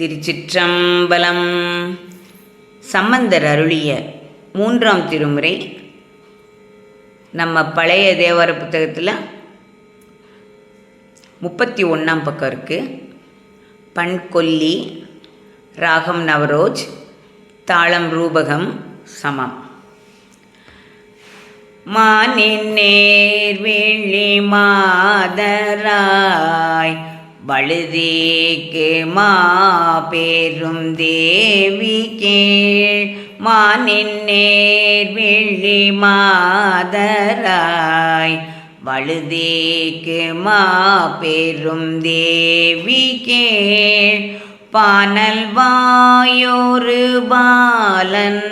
திருச்சிற்றம்பலம். சம்பந்தர் அருளிய மூன்றாம் திருமுறை. நம்ம பழைய தேவார புத்தகத்தில் முப்பத்தி ஒன்றாம் பக்கம் இருக்குது பண்கொல்லி ராகம் நவரோஜ் தாளம் ரூபகம் சமம். மானின் நேர் மாதராய் வழுதிக்கு மா பெரும் தேவி கீழ் மானின் நேர் விழி மாதராய். வழுதேக்கு மா பெரும் தேவி கீழ் பானல் வாயோரு பாலன்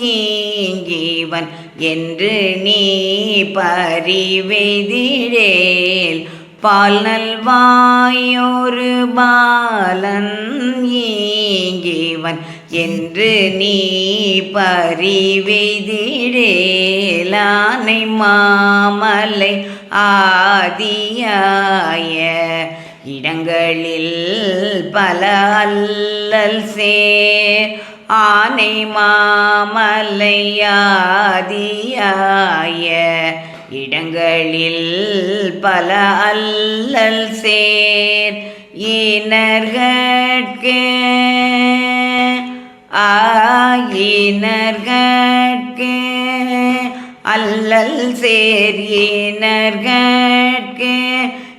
ஏங்கீவன். என்று நீ பறிவெதிரேல் பால் நல்வாயொரு பாலன் ஏங்கிவன் என்று நீ பறிவெதிரேலானை மாமலை ஆதியாய. இடங்களில் பல அல்லல் சேர் ஆனை மாமலையாதியாய இடங்களில் பல அல்லல் சேர் ஈனர்கட்கு. ஆயினர்கட்கு அல்லல் சேர் ஈனர்கட்கு.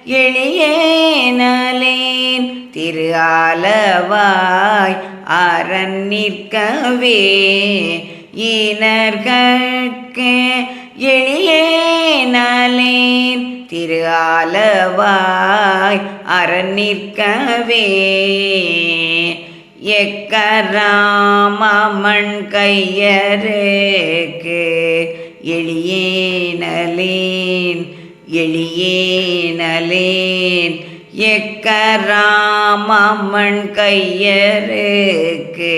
எளியேனலேன் திரு ஆலவாய் அரண் நிற்கவே. ஈனர்கட்கு எளியேனலேன் திரு ஆலவாய் அரண் நிற்கவே. எக்கராமன் கையருக்கு எளியேனலேன் எளியேனலேன் எக்கராமன் கையருக்கு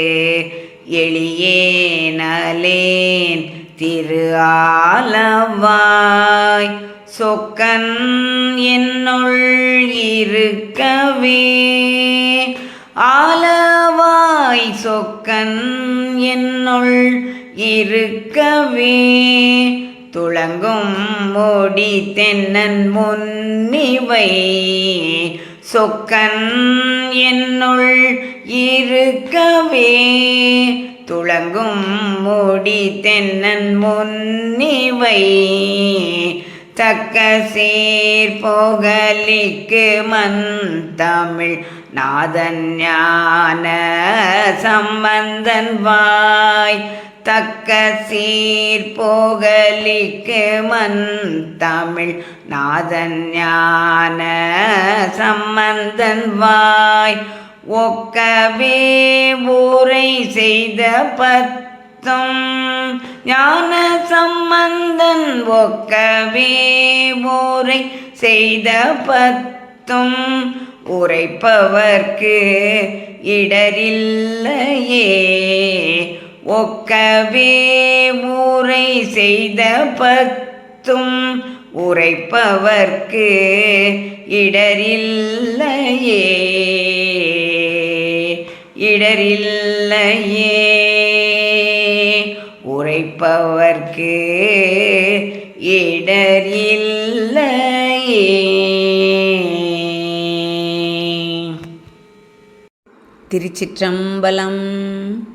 எளியேனலேன் திரு ஆலவாய் சொக்கன் என்னுள் இருக்கவே. ஆலவாய் சொக்கன் என்னுள் இருக்கவே. துளங்கும் மோடி தென்னன் முன்னிவை. சொக்கன் என்னுள் இருக்கவே. துளங்கும் மூடி தென்னன் முன்னிவை. தக்க சீர் போகலிக்கு மண் தமிழ் நாதன் ஞான சம்பந்தன் வாய். தக்க சீர் போகலிக்கு மண் தமிழ் நாதன் ஞான சம்பந்தன் வாய். ஒக்கவே ஊரை செய்த பத்தும் ஞான சம்பந்தன். ஒக்கவே ஊரை செய்த பத்தும் உரைப்பவர்க்கு இடரில்லையே. ஒக்கவே ஊரை செய்த பத்தும் உரைப்பவர்க்கு இடரில்லையே. இடரில்லையே. உரைப்பவர்க்கு இடரில்லையே. திருச்சிற்றம்பலம்.